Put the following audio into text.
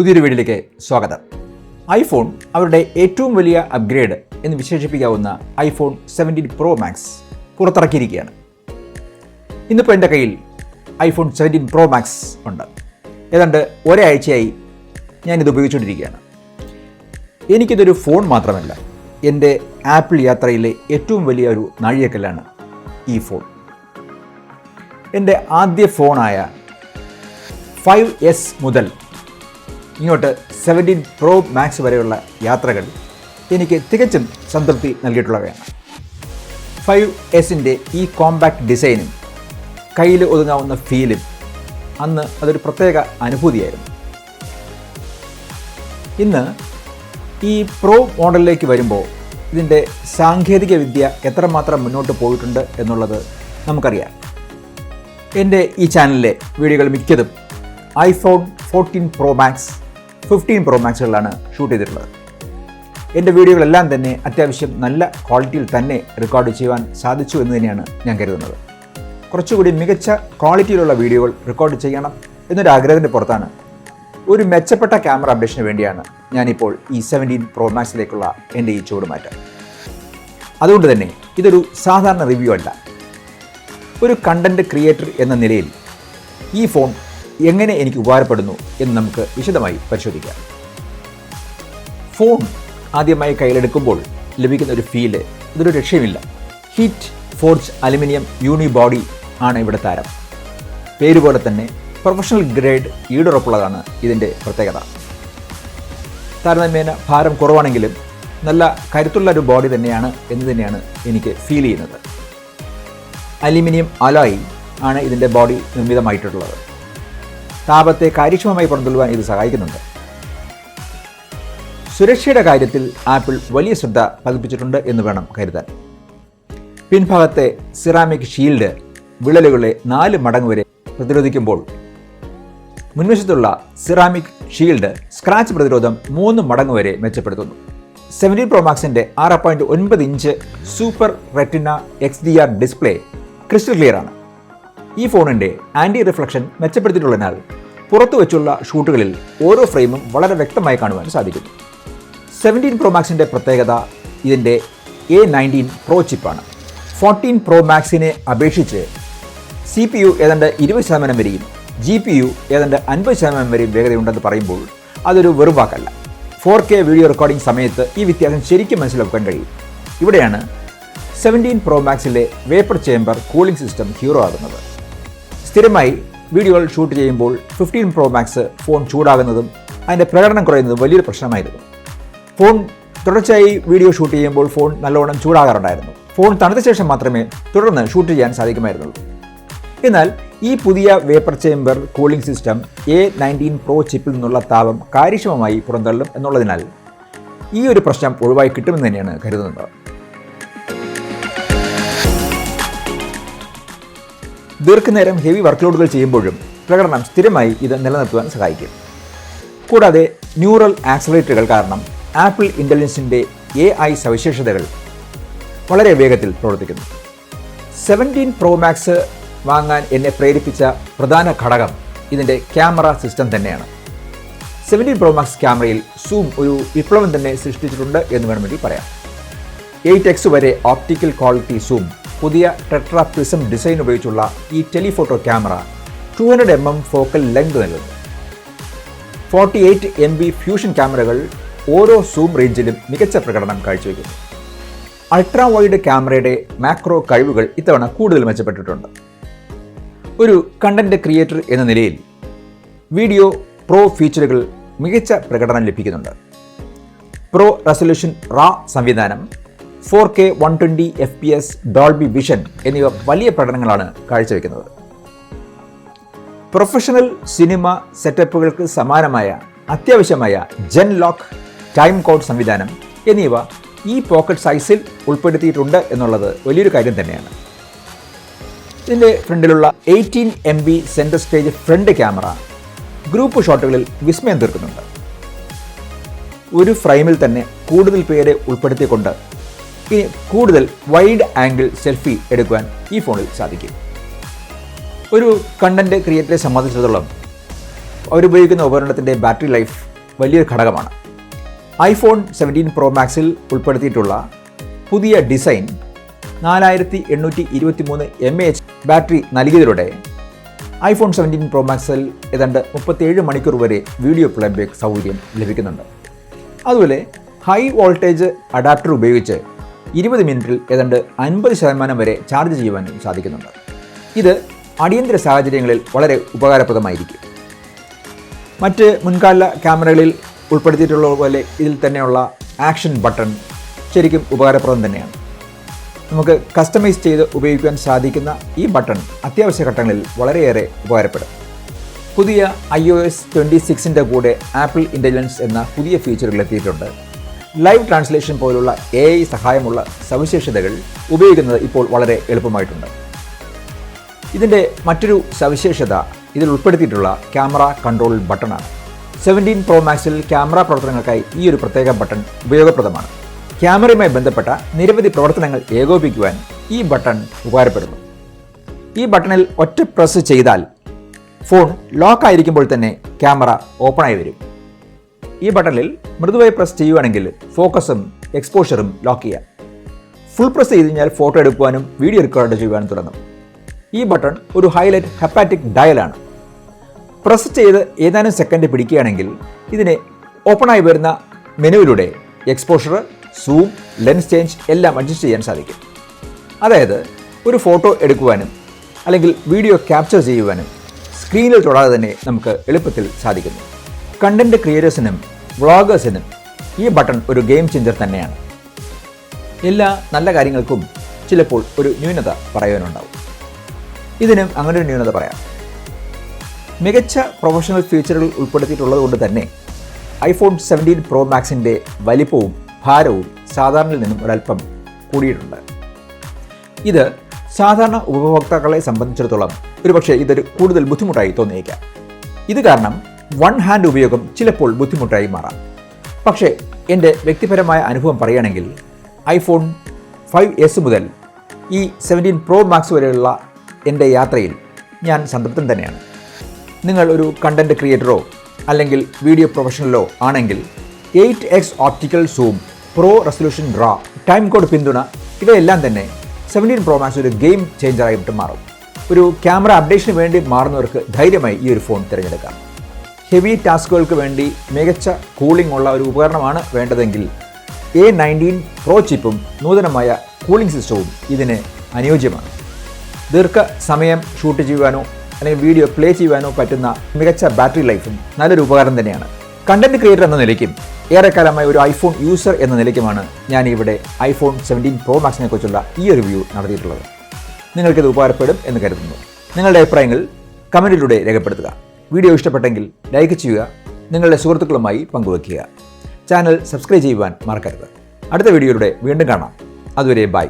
പുതിയൊരു വീഡിയോയിലേക്ക് സ്വാഗതം. ഐഫോൺ അവരുടെ ഏറ്റവും വലിയ അപ്ഗ്രേഡ് എന്ന് വിശേഷിപ്പിക്കാവുന്ന ഐഫോൺ സെവന്റീൻ പ്രോ മാക്സ് പുറത്തിറക്കിയിരിക്കുകയാണ്. ഇന്നിപ്പോൾ എന്റെ കയ്യിൽ ഐഫോൺ സെവന്റീൻ പ്രോ മാക്സ് ഉണ്ട്. ഏതാണ്ട് ഒരാഴ്ചയായി ഞാനിത് ഉപയോഗിച്ചുകൊണ്ടിരിക്കുകയാണ്. എനിക്കിതൊരു ഫോൺ മാത്രമല്ല എന്റെ ആപ്പിൾ യാത്രയിലെ ഏറ്റവും വലിയ ഒരു നാഴികക്കല്ലാണ് ഈ ഫോൺ എന്റെ ആദ്യ ഫോണായ ഫൈവ് എസ് മുതൽ ഇങ്ങോട്ട് സെവന്റീൻ പ്രോ മാക്സ് വരെയുള്ള യാത്രകൾ എനിക്ക് തികച്ചും സംതൃപ്തി നൽകിയിട്ടുള്ളവയാണ്. ഫൈവ് എസിന്റെ ഈ കോമ്പാക്ട് ഡിസൈനും കയ്യിൽ ഒതുങ്ങാവുന്ന ഫീലും അന്ന് അതൊരു പ്രത്യേക അനുഭൂതിയായിരുന്നു. ഇന്ന് ഈ പ്രോ മോഡലിലേക്ക് വരുമ്പോൾ ഇതിന്റെ സാങ്കേതിക വിദ്യ എത്രമാത്രം മുന്നോട്ട് പോയിട്ടുണ്ട് എന്നുള്ളത് നമുക്കറിയാം. എന്റെ ഈ ചാനലിലെ വീഡിയോകൾ മിക്കതും iPhone fourteen pro max fifteen pro മാക്സുകളിലാണ് shoot ചെയ്തിട്ടുള്ളത്. എന്റെ വീഡിയോകളെല്ലാം തന്നെ അത്യാവശ്യം നല്ല ക്വാളിറ്റിയിൽ തന്നെ റെക്കോർഡ് ചെയ്യുവാൻ സാധിച്ചു എന്ന് തന്നെയാണ് ഞാൻ കരുതുന്നത്. കുറച്ചുകൂടി മികച്ച ക്വാളിറ്റിയിലുള്ള വീഡിയോകൾ റെക്കോർഡ് ചെയ്യണം എന്നൊരു ആഗ്രഹത്തിന്റെ പുറത്താണ്. ഒരു മെച്ചപ്പെട്ട ക്യാമറ അപ്ഡേഷന് വേണ്ടിയാണ് ഞാനിപ്പോൾ ഈ സെവന്റീൻ പ്രോ മാക്സിലേക്കുള്ള എന്റെ ഈ ചുവടുമാറ്റം. അതുകൊണ്ട് തന്നെ ഇതൊരു സാധാരണ റിവ്യൂ അല്ല. ഒരു കണ്ടന്റ് ക്രിയേറ്റർ എന്ന നിലയിൽ ഈ ഫോൺ എങ്ങനെ എനിക്ക് ഉപകാരപ്പെടുന്നു എന്ന് നമുക്ക് വിശദമായി പരിശോധിക്കാം. ഫോൺ ആദ്യമായി കയ്യിലെടുക്കുമ്പോൾ ലഭിക്കുന്ന ഒരു ഫീൽ ഇതൊരു രക്ഷയുമില്ല. Heat forge aluminium unibody ആണ് ഇവിടെ താരം. പേര് പോലെ തന്നെ പ്രൊഫഷണൽ ഗ്രേഡ് ഈടുറപ്പുള്ളതാണ് ഇതിന്റെ പ്രത്യേകത. താരതമ്യേന ഭാരം കുറവാണെങ്കിലും നല്ല കരുത്തുള്ള ഒരു ബോഡി തന്നെയാണ് എന്ന് തന്നെയാണ് എനിക്ക് ഫീൽ ചെയ്യുന്നത്. അലുമിനിയം അലോയി ആണ് ഇതിന്റെ ബോഡി നിർമ്മിതമായിട്ടുള്ളത്. താപത്തെ കാര്യക്ഷമമായി പുറന്തള്ളുവാൻ ഇത് സഹായിക്കുന്നുണ്ട്. സുരക്ഷയുടെ കാര്യത്തിൽ ആപ്പിൾ വലിയ ശ്രദ്ധ പതിപ്പിച്ചിട്ടുണ്ട് എന്ന് വേണം കരുതാൻ. പിൻഭാഗത്തെ സിറാമിക് ഷീൽഡ് വിള്ളലുകളെ നാല് മടങ്ങ് വരെ പ്രതിരോധിക്കുമ്പോൾ മുൻവശത്തുള്ള സിറാമിക് ഷീൽഡ് സ്ക്രാച്ച് പ്രതിരോധം മൂന്ന് മടങ്ങ് വരെ മെച്ചപ്പെടുത്തുന്നു. സെവന്റീൻ പ്രോ മാക്സിന്റെ ആറ് പോയിന്റ് ഒൻപത് inch super retina X D R display crystal clear ആണ്. ഈ ഫോണിന്റെ ആന്റി റിഫ്ലക്ഷൻ മെച്ചപ്പെടുത്തിയിട്ടുള്ളതിനാൽ പുറത്തു വെച്ചുള്ള ഷൂട്ടുകളിൽ ഓരോ ഫ്രെയിമും വളരെ വ്യക്തമായി കാണുവാൻ സാധിക്കും. സെവന്റീൻ പ്രോ മാക്സിന്റെ പ്രത്യേകത ഇതിന്റെ എ നയന്റീൻ പ്രോ ചിപ്പാണ്. ഫോർട്ടീൻ പ്രോ മാക്സിനെ അപേക്ഷിച്ച് സി പി യു ഏതാണ്ട് ഇരുപത് ശതമാനം വരെയും ജി പി യു ഏതാണ്ട് അൻപത് ശതമാനം വരെയും വേഗതയുണ്ടെന്ന് പറയുമ്പോൾ അതൊരു വെറും വാക്കല്ല. ഫോർ കെ വീഡിയോ റെക്കോർഡിംഗ് സമയത്ത് ഈ വ്യത്യാസം ശരിക്കും മനസ്സിലാക്കാൻ കഴിയും. ഇവിടെയാണ് seventeen pro മാക്സിലെ vapour chamber cooling system hero ആകുന്നത്. സ്ഥിരമായി വീഡിയോകൾ ഷൂട്ട് ചെയ്യുമ്പോൾ ഫിഫ്റ്റീൻ പ്രോ മാക്സ് ഫോൺ ചൂടാകുന്നതും അതിന്റെ പ്രകടനം കുറയുന്നതും വലിയൊരു പ്രശ്നമായിരുന്നു. ഫോൺ തുടർച്ചയായി വീഡിയോ ഷൂട്ട് ചെയ്യുമ്പോൾ ഫോൺ നല്ലോണം ചൂടാകാറുണ്ടായിരുന്നു. ഫോൺ തണുത്ത ശേഷം മാത്രമേ തുടർന്ന് ഷൂട്ട് ചെയ്യാൻ സാധിക്കുമായിരുന്നുള്ളൂ. എന്നാൽ ഈ പുതിയ vapour chamber cooling system A nineteen pro ചിപ്പിൽ നിന്നുള്ള താപം കാര്യക്ഷമമായി പുറന്തള്ളും എന്നുള്ളതിനാൽ ഈ ഒരു പ്രശ്നം ഒഴിവായി കിട്ടുമെന്ന് തന്നെയാണ് കരുതുന്നത്. ദീർഘനേരം ഹെവി വർക്ക്ലോഡുകൾ ചെയ്യുമ്പോഴും പ്രകടനം സ്ഥിരമായി ഇത് നിലനിർത്തുവാൻ സഹായിക്കും. കൂടാതെ ന്യൂറൽ ആക്സലേറ്ററുകൾ കാരണം ആപ്പിൾ ഇന്റലിജൻസിന്റെ എ ഐ സവിശേഷതകൾ വളരെ വേഗത്തിൽ പ്രവർത്തിക്കുന്നു. സെവന്റീൻ പ്രോ മാക്സ് വാങ്ങാൻ എന്നെ പ്രേരിപ്പിച്ച പ്രധാന ഘടകം ഇതിന്റെ ക്യാമറ സിസ്റ്റം തന്നെയാണ്. സെവന്റീൻ പ്രോ മാക്സ് ക്യാമറയിൽ സൂം ഒരു വിപ്ലവം തന്നെ സൃഷ്ടിച്ചിട്ടുണ്ട് എന്ന് വേണമെങ്കിൽ പറയാം. എയ്റ്റ് എക്സ് വരെ ഓപ്റ്റിക്കൽ ക്വാളിറ്റി സൂം പുതിയ ടെട്രാ പ്രിസം ഡിസൈൻ ഉപയോഗിച്ചുള്ള ഈ telephoto camera two hundred M M focal length നൽകുന്നു. Forty eight M B fusion ക്യാമറകൾ ഓരോ സൂം റേഞ്ചിലും മികച്ച പ്രകടനം കാഴ്ചവെക്കുന്നു. അൾട്രാ വൈഡ് ക്യാമറയുടെ മാക്രോ കഴിവുകൾ ഇത്തവണ കൂടുതൽ മെച്ചപ്പെട്ടിട്ടുണ്ട്. ഒരു കണ്ടന്റ് ക്രിയേറ്റർ എന്ന നിലയിൽ വീഡിയോ പ്രോ ഫീച്ചറുകൾ മികച്ച പ്രകടനം ലഭിക്കുന്നുണ്ട്. പ്രോ റെസൊല്യൂഷൻ റാ സംവിധാനം four K one twenty F P S Dolby Vision എന്നിവ വലിയ പ്രകടനങ്ങളാണ് കാഴ്ചവെക്കുന്നത്. പ്രൊഫഷണൽ സിനിമ സെറ്റപ്പുകൾക്ക് സമാനമായ അത്യാവശ്യമായ ജെൻ ലോക്ക് ടൈം കോഡ് സംവിധാനം എന്നിവ ഈ പോക്കറ്റ് സൈസിൽ ഉൾപ്പെടുത്തിയിട്ടുണ്ട് എന്നുള്ളത് വലിയൊരു കാര്യം തന്നെയാണ്. ഇതിന്റെ ഫ്രണ്ടിലുള്ള eighteen M B centre stage front camera group ഷോട്ടുകളിൽ വിസ്മയം തീർക്കുന്നുണ്ട്. ഒരു ഫ്രെയിമിൽ തന്നെ കൂടുതൽ പേരെ ഉൾപ്പെടുത്തിക്കൊണ്ട് ഇനി കൂടുതൽ വൈഡ് ആംഗിൾ സെൽഫി എടുക്കുവാൻ ഈ ഫോണിൽ സാധിക്കും. ഒരു കണ്ടന്റ് ക്രിയേറ്ററെ സംബന്ധിച്ചിടത്തോളം അവരുപയോഗിക്കുന്ന ഉപകരണത്തിന്റെ ബാറ്ററി ലൈഫ് വലിയൊരു ഘടകമാണ്. ഐഫോൺ സെവന്റീൻ പ്രോ മാക്സിൽ ഉൾപ്പെടുത്തിയിട്ടുള്ള പുതിയ ഡിസൈൻ നാലായിരത്തി എണ്ണൂറ്റി ഇരുപത്തി മൂന്ന് എം എ എച്ച് ബാറ്ററി നൽകിയതിലൂടെ ഐഫോൺ സെവന്റീൻ പ്രോ മാക്സിൽ ഏതാണ്ട് മുപ്പത്തേഴ് മണിക്കൂർ വരെ വീഡിയോ പ്ലേബാക്ക് സൗകര്യം ലഭിക്കുന്നുണ്ട്. അതുപോലെ ഹൈ വോൾട്ടേജ് അഡാപ്റ്റർ ഉപയോഗിച്ച് ഇരുപത് മിനിറ്റിൽ ഏതാണ്ട് അൻപത് ശതമാനം വരെ ചാർജ് ചെയ്യുവാനും സാധിക്കുന്നുണ്ട്. ഇത് അടിയന്തര സാഹചര്യങ്ങളിൽ വളരെ ഉപകാരപ്രദമായിരിക്കും. മറ്റ് മുൻകാല ക്യാമറകളിൽ ഉൾപ്പെടുത്തിയിട്ടുള്ള പോലെ ഇതിൽ തന്നെയുള്ള ആക്ഷൻ ബട്ടൺ ശരിക്കും ഉപകാരപ്രദം തന്നെയാണ്. നമുക്ക് കസ്റ്റമൈസ് ചെയ്ത് ഉപയോഗിക്കാൻ സാധിക്കുന്ന ഈ ബട്ടൺ അത്യാവശ്യ ഘട്ടങ്ങളിൽ വളരെയേറെ ഉപകാരപ്പെടും. പുതിയ ഐ ഒ എസ് ട്വന്റി സിക്സിന്റെ കൂടെ ആപ്പിൾ ഇന്റലിജൻസ് എന്ന പുതിയ ഫീച്ചറുകൾ എത്തിയിട്ടുണ്ട്. ലൈവ് ട്രാൻസ്ലേഷൻ പോലുള്ള എ ഐ സഹായമുള്ള സവിശേഷതകൾ ഉപയോഗിക്കുന്നത് ഇപ്പോൾ വളരെ എളുപ്പമായിട്ടുണ്ട്. ഇതിന്റെ മറ്റൊരു സവിശേഷത ഇതിൽ ഉൾപ്പെടുത്തിയിട്ടുള്ള ക്യാമറ കൺട്രോൾ ബട്ടണാണ്. സെവന്റീൻ പ്രോ മാക്സിൽ ക്യാമറ പ്രവർത്തനങ്ങൾക്കായി ഈ ഒരു പ്രത്യേക ബട്ടൺ ഉപയോഗപ്രദമാണ്. ക്യാമറയുമായി ബന്ധപ്പെട്ട നിരവധി പ്രവർത്തനങ്ങൾ ഏകോപിക്കുവാൻ ഈ ബട്ടൺ ഉപകാരപ്പെടുന്നു. ഈ ബട്ടണിൽ ഒറ്റ പ്രസ് ചെയ്താൽ ഫോൺ ലോക്ക് ആയിരിക്കുമ്പോൾ തന്നെ ക്യാമറ ഓപ്പണായി വരും. ഈ ബട്ടണിൽ മൃദുവായി പ്രസ് ചെയ്യുകയാണെങ്കിൽ ഫോക്കസും എക്സ്പോഷറും ലോക്ക് ചെയ്യാം. ഫുൾ പ്രസ് ചെയ്ത് കഴിഞ്ഞാൽ ഫോട്ടോ എടുക്കുവാനും വീഡിയോ റെക്കോർഡ് ചെയ്യുവാനും തുടങ്ങും. ഈ ബട്ടൺ ഒരു ഹൈലൈറ്റ് ഹെപ്പാറ്റിക് ഡയലാണ് പ്രസ് ചെയ്ത് ഏതാനും സെക്കൻഡ് പിടിക്കുകയാണെങ്കിൽ ഇതിനെ ഓപ്പണായി വരുന്ന മെനുവിലൂടെ എക്സ്പോഷർ സൂം ലെൻസ് ചേഞ്ച് എല്ലാം അഡ്ജസ്റ്റ് ചെയ്യാൻ സാധിക്കും. അതായത് ഒരു ഫോട്ടോ എടുക്കുവാനും അല്ലെങ്കിൽ വീഡിയോ ക്യാപ്ചർ ചെയ്യുവാനും സ്ക്രീനിൽ തൊടാതെ തന്നെ നമുക്ക് എളുപ്പത്തിൽ സാധിക്കുന്നു. കണ്ടന്റ് ക്രിയേറ്റേഴ്സിനും വ്ളോഗേഴ്സിനും ഈ ബട്ടൺ ഒരു ഗെയിം ചേഞ്ചർ തന്നെയാണ്. എല്ലാ നല്ല കാര്യങ്ങൾക്കും ചിലപ്പോൾ ഒരു ന്യൂനത പറയാനുണ്ടാവും ഇതിനും അങ്ങനെ ഒരു ന്യൂനത പറയാം. മികച്ച പ്രൊഫഷണൽ ഫീച്ചറുകൾ ഉൾപ്പെടുത്തിയിട്ടുള്ളത് കൊണ്ട് തന്നെ ഐഫോൺ സെവന്റീൻ പ്രോ മാക്സിന്റെ വലിപ്പവും ഭാരവും സാധാരണയിൽ നിന്നും ഒരല്പം കൂടിയിട്ടുണ്ട്. ഇത് സാധാരണ ഉപഭോക്താക്കളെ സംബന്ധിച്ചിടത്തോളം ഒരുപക്ഷെ ഇതൊരു കൂടുതൽ ബുദ്ധിമുട്ടായി തോന്നിയേക്കാം. ഇത് കാരണം വൺ ഹാൻഡ് ഉപയോഗം ചിലപ്പോൾ ബുദ്ധിമുട്ടായി മാറാം. പക്ഷേ എന്റെ വ്യക്തിപരമായ അനുഭവം പറയുകയാണെങ്കിൽ ഐഫോൺ ഫൈവ് എസ് മുതൽ ഈ സെവന്റീൻ പ്രോ മാക്സ് വരെയുള്ള എന്റെ യാത്രയിൽ ഞാൻ സംതൃപ്തൻ തന്നെയാണ്. നിങ്ങൾ ഒരു കണ്ടന്റ് ക്രിയേറ്ററോ അല്ലെങ്കിൽ വീഡിയോ പ്രൊഫഷണലോ ആണെങ്കിൽ eight X optical zoom pro resolution ഡ്രാ time code പിന്തുണ ഇവയെല്ലാം തന്നെ സെവന്റീൻ പ്രോ മാക്സ് ഒരു ഗെയിം ചേഞ്ചറായിട്ട് മാറും. ഒരു ക്യാമറ അപ്ഡേഷന് വേണ്ടി മാറുന്നവർക്ക് ധൈര്യമായി ഈ ഒരു ഫോൺ തിരഞ്ഞെടുക്കാം. ഹെവി ടാസ്കുകൾക്ക് വേണ്ടി മികച്ച കൂളിംഗ് ഉള്ള ഒരു ഉപകരണമാണ് വേണ്ടതെങ്കിൽ എ നയന്റീൻ പ്രോ ചിപ്പും നൂതനമായ കൂളിംഗ് സിസ്റ്റവും ഇതിന് അനുയോജ്യമാണ്. ദീർഘ സമയം ഷൂട്ട് ചെയ്യുവാനോ അല്ലെങ്കിൽ വീഡിയോ പ്ലേ ചെയ്യുവാനോ പറ്റുന്ന മികച്ച ബാറ്ററി ലൈഫും നല്ലൊരു ഉപകരണം തന്നെയാണ്. കണ്ടന്റ് ക്രിയേറ്റർ എന്ന നിലയ്ക്കും ഏറെക്കാലമായി ഒരു ഐഫോൺ യൂസർ എന്ന നിലയ്ക്കുമാണ് ഞാൻ ഇവിടെ ഐഫോൺ സെവന്റീൻ പ്രോ മാക്സിനെ കുറിച്ചുള്ള ഈ റിവ്യൂ നടത്തിയിട്ടുള്ളത്. നിങ്ങൾക്കിത് ഉപകാരപ്പെടും എന്ന് കരുതുന്നു. നിങ്ങളുടെ അഭിപ്രായങ്ങൾ കമന്റിലൂടെ രേഖപ്പെടുത്തുക. വീഡിയോ ഇഷ്ടപ്പെട്ടെങ്കിൽ ലൈക്ക് ചെയ്യുക നിങ്ങളുടെ സുഹൃത്തുക്കളുമായി പങ്കുവെക്കുക ചാനൽ സബ്സ്ക്രൈബ് ചെയ്യുവാൻ മറക്കരുത്. അടുത്ത വീഡിയോയിലൂടെ വീണ്ടും കാണാം. അതുവരെ ബൈ.